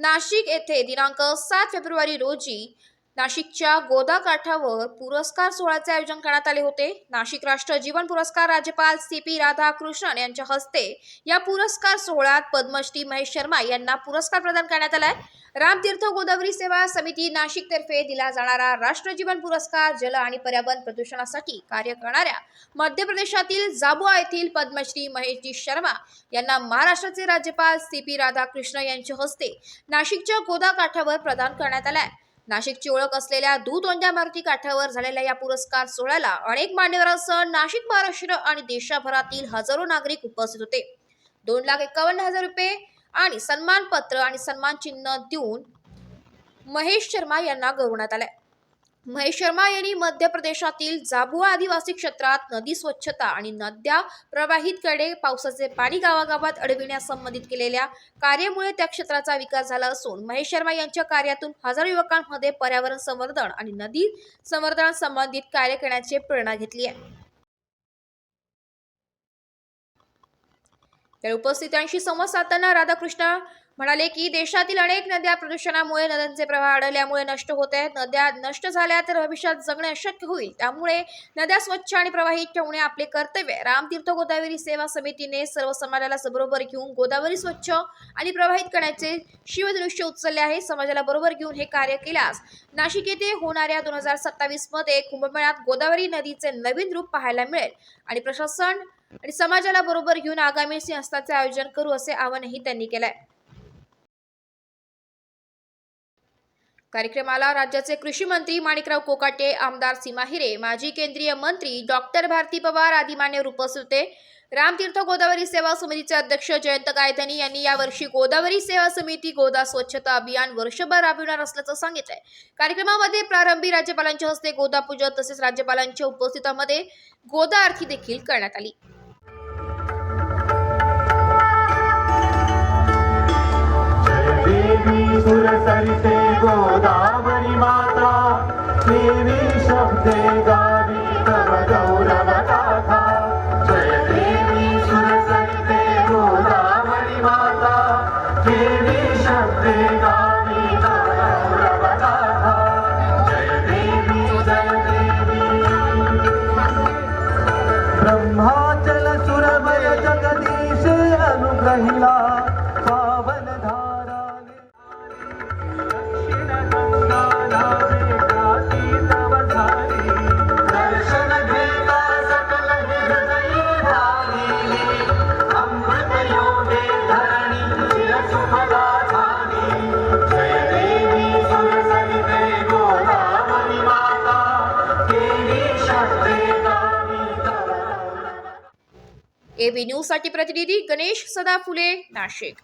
नाशिक येथे दिनांक सात फेब्रुवारी रोजी नाशिकच्या गोदा काठावर पुरस्कार सोहळ्याचे आयोजन करण्यात आले होते. नाशिक राष्ट्र जीवन पुरस्कार राज्यपाल सी पी राधाकृष्णन यांच्या हस्ते या पुरस्कार सोहळ्यात पद्मश्री महेश शर्मा यांना पुरस्कार प्रदान करण्यात आलाय. रामतीर्थ गोदावरी सेवा समिती नाशिक तर्फे दिला जाणारा राष्ट्र जीवन पुरस्कार जल आणि पर्यावरण प्रदूषणासाठी कार्य करणाऱ्या मध्य प्रदेशातील जाबुआ येथील पद्मश्री महेशजी शर्मा यांना महाराष्ट्राचे राज्यपाल सी पी राधाकृष्ण यांच्या हस्ते नाशिकच्या गोदा काठावर प्रदान करण्यात आलाय. नाशिकची ओळख असलेल्या दूधोंड्या मारुती काठावर झालेल्या या पुरस्कार सोहळ्याला अनेक मान्यवरांसह नाशिक महाराष्ट्र आणि देशभरातील हजारो नागरिक उपस्थित होते. दोन लाख एकावन्न हजार रुपये आणि सन्मानपत्र आणि सन्मान चिन्ह देऊन महेश शर्मा यांना गौरवण्यात आलंय. महेश शर्मा यांनी मध्य प्रदेशातील जाबुआ आदिवासी क्षेत्रात नदी स्वच्छता आणि नद्या प्रवाहितकडे पावसाचे पाणी गावागावात अडविण्यास संबंधित केलेल्या कार्यामुळे त्या क्षेत्राचा विकास झाला असून महेश शर्मा यांच्या कार्यातून हजारो युवकांमध्ये पर्यावरण संवर्धन आणि नदी संवर्धन संबंधित कार्य करण्याची प्रेरणा घेतली आहे. या उपस्थितांशी संवाद साधताना राधाकृष्ण म्हणाले की देशातील अनेक नद्या प्रदूषणामुळे नद्यांचे प्रवाह अडल्यामुळे नष्ट होत आहेत. नद्या नष्ट झाल्या तर भविष्यात जगणे अशक्य होईल. त्यामुळे नद्या स्वच्छ आणि प्रवाहित ठेवणे आपले कर्तव्य आहे. रामतीर्थ गोदावरी सेवा समितीने सर्व समाजाला बरोबर घेऊन गोदावरी स्वच्छ आणि प्रवाहित करण्याचे शिवदृश्य उचलले आहे. समाजाला बरोबर घेऊन हे कार्य केल्यास नाशिक येथे होणाऱ्या दोन हजार सत्तावीसमध्ये कुंभमेळ्यात गोदावरी नदीचे नवीन रूप पाहायला मिळेल आणि प्रशासन आणि समाजाला बरोबर घेऊन आगामी सिंहस्थाचे आयोजन करू असे आवाहनही त्यांनी केलंय. कार्यक्रमाला राज्याचे कृषी मंत्री माणिकराव कोकाटे आमदार सीमा हिरे माजी केंद्रीय मंत्री डॉक्टर भारती पवार आदी मान्यवर उपस्थित होते. रामतीर्थ गोदावरी सेवा समितीचे अध्यक्ष जयंत गायधनी यांनी यावर्षी गोदावरी सेवा समिती गोदा स्वच्छता अभियान वर्षभर राबविणार असल्याचं सांगितलंय. कार्यक्रमामध्ये प्रारंभी राज्यपालांच्या हस्ते गोदापूजा तसेच राज्यपालांच्या उपस्थितामध्ये गोदा आरती देखील करण्यात आली. দেবী শান্তি দাও एबी न्यूजसाठी प्रतिनिधी गणेश सदा फुले नाशिक.